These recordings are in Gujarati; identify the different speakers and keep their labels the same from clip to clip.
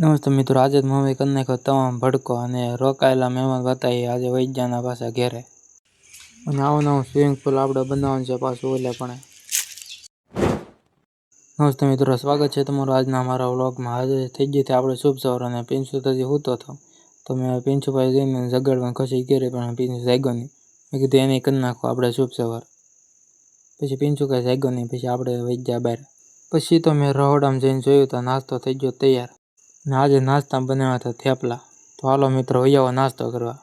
Speaker 1: નમસ્તે મિત્રો, આજે જ મમ્મી કરી નાખ્યો તમામ ભડકો અને રોકાયેલા મહેમાન બતાવી આજે વૈદ્યાના પાછા ઘેરે. અને આવું નવું સ્વિમિંગ પુલ આપણે બનાવવાનું છે પાછું ઓલે પણ. નમસ્તે મિત્રો, સ્વાગત છે તમારું આજના અમારા વ્લોગમાં. આજે થઈ ગઈ હતી આપણે શુભ સવાર અને પિંચુ તો હજી સૂતો હતો. તો મેં પિંચુભાઈ જઈને જગાડવાની ખસી ઘેરે, પણ પિંચુ જાગ્યો નહીં. મેં કીધું એને કરી નાખો આપણે શુભ સવાર. પછી પિંચુ કાંઈ જાગ્યો નહીં. પછી આપણે વૈદ્યા બહાર. પછી તો મેં રહોડામાં જઈને જોયું તો નાસ્તો થઈ ગયો તૈયાર. ને આજે નાસ્તા બનાવ્યા હતા થેપલા તો હાલો મિત્રો અહીંયા નાસ્તો કરવા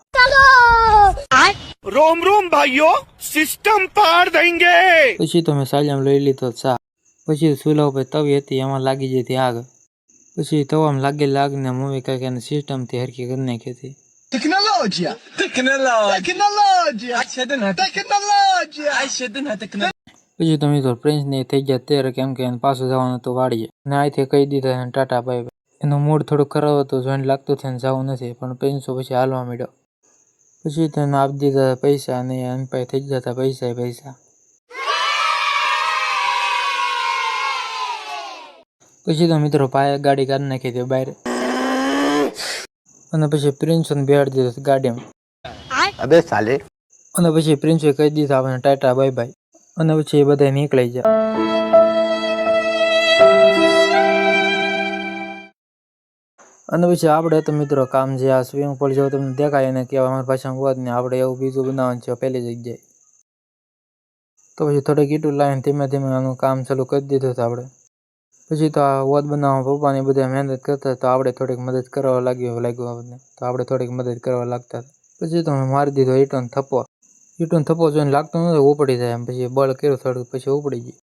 Speaker 2: રોમ રોમ ભાઈઓ સિસ્ટમ પાર દેંગે
Speaker 1: પછી તો મેં સાજામ લઈ લીધો ચા પછી ચૂલા ઉપર તવી હતી એમાં લાગી જતી આગ પછી તવામાં લાગી લાગને મમ્મી કાંઈક એની સિસ્ટમથી હરકી કરી નાખી હતી
Speaker 3: ટેકનોલોજી ટેકનોલોજી ટેકનોલોજી
Speaker 1: પછી તમે તો પ્રિન્સ ને થઈ ગયા તેર કેમ કે પાછું જવાનું હતું વાડીએ ને આથી કહી દીધા ટાટા બાય એનો મૂડ થોડો ખરાબ હતો જોઈને લાગતું થયું જવું નથી પણ પ્રિન્સો પછી હાલવા માંડ્યો. પછી તેને આપી દીધા પૈસા અને અનપાય થઈ જતા પૈસા એ પૈસા. પછી તો મિત્રો પાય ગાડી કાઢી નાખી હતી બહાર. અને પછી પ્રિન્સને બેહાડી દીધો ગાડીમાં. અને પછી પ્રિન્સે કહી દીધું આપણે ટાટા બાય બાય. અને પછી એ બધા નીકળી જાય અને પછી આપણે તો મિત્રો કામ જે આ સ્વિમિંગ પુલ જેવું તમને દેખાય એને કહેવાય. અમારી ભાષામાં હોત ને આપણે એવું બીજું બનાવવાનું છે, પહેલી જગ્યાએ. તો પછી થોડીક ઈટું લાવીને ધીમે ધીમે આનું કામ ચાલુ કરી દીધું હતું આપણે. પછી તો આ વોત બનાવવા પપ્પાની બધા મહેનત કરતા તો આપણે થોડીક મદદ કરવા લાગ્યો લાગ્યું આપણને. તો આપણે થોડીક મદદ કરવા લાગતા હતા. પછી તો મેં મારી દીધો ઈટોને થપ્પો. ઈટોને થપ્પો જોઈને લાગતો નતો ઉપડી જાય એમ. પછી બળ કર્યું થોડુંક પછી ઉપડી ગઈ.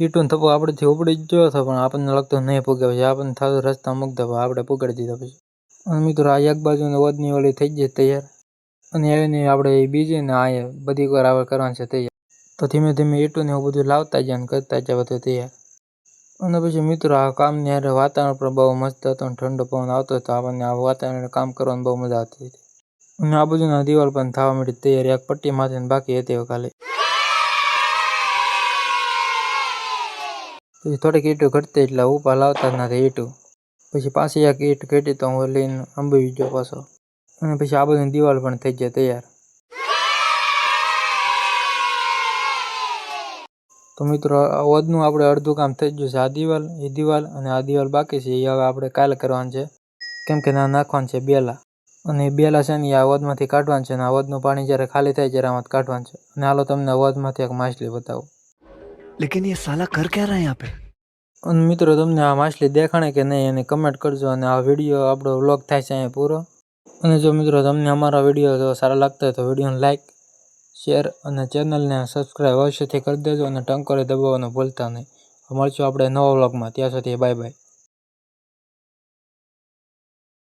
Speaker 1: ઈટોને થપો આપણેથી ઉપડી જ ગયો હતો, પણ આપણને લાગતો નહીં પૂગે. પછી આપણને થતું રસ્તા મૂકતા, પણ આપણે પકડી દીધો પછી. અને મિત્રો, આ એક બાજુની ઓદની ઓલી થઈ જાય તૈયાર. અને એની આપણે બીજી ને આ બધી વાર આપણે કરવાની છે તૈયાર. તો ધીમે ધીમે ને એવું બધું લાવતા જાય ને કરતા જાય બધું તૈયાર. અને પછી મિત્રો, આ કામની હારે વાતાવરણ પણ બહુ મસ્ત હતું અને ઠંડો પવન આવતો હતો આપણને આ વાતાવરણ કામ કરવાની બહુ મજા આવતી હતી. અને આ બાજુના દિવાલ પણ થવા માંડી તૈયાર, એક પટ્ટી માથે બાકી હતી ખાલી. પછી થોડીક ઈંટો ઘટતી એટલે ઉપર લાવતા જ નથી ઈંટું. પછી પાછી એક ઈંટ ઘટી તો હું લઈને અંબાવી ગયો પાછો. અને પછી આ બધી દિવાલ પણ થઈ જાય તૈયાર. તો મિત્રો વધનું આપણે અડધું કામ થઈ ગયું છે આ દિવાલ, એ દિવાલ અને આ દિવાલ બાકી છે, એ હવે આપણે કાલે કરવાનું છે. કેમ કે ના નાખવાનું છે બેલા. અને એ બેલા છે ને એ આ ઓદમાંથી કાઢવાનું છે અને આ વધનું પાણી જ્યારે ખાલી થાય ત્યારે આમાં કાઢવાનું છે. અને હાલો તમને વધમાંથી એક માછલી બતાવું.
Speaker 3: लेकिन ये साला कर क्या रहा है यहाँ पे
Speaker 1: અને મિત્રો તમને આ માછલી દેખાણે કે નહીં એને કમેન્ટ કરજો અને આ વિડીયો આપણો વ્લોગ થાય છે અહીંયા પૂરો અને જો મિત્રો તમને અમારા વિડીયો જો સારા લાગતા હોય તો વિડીયોને લાઇક શેર અને ચેનલને સબસ્ક્રાઈબ અવશ્યથી કરી દેજો અને ટંકોરે દબાવવાનું ભૂલતા નહીં મળશું આપણે નવા વ્લોગમાં ત્યાં સુધી બાય બાય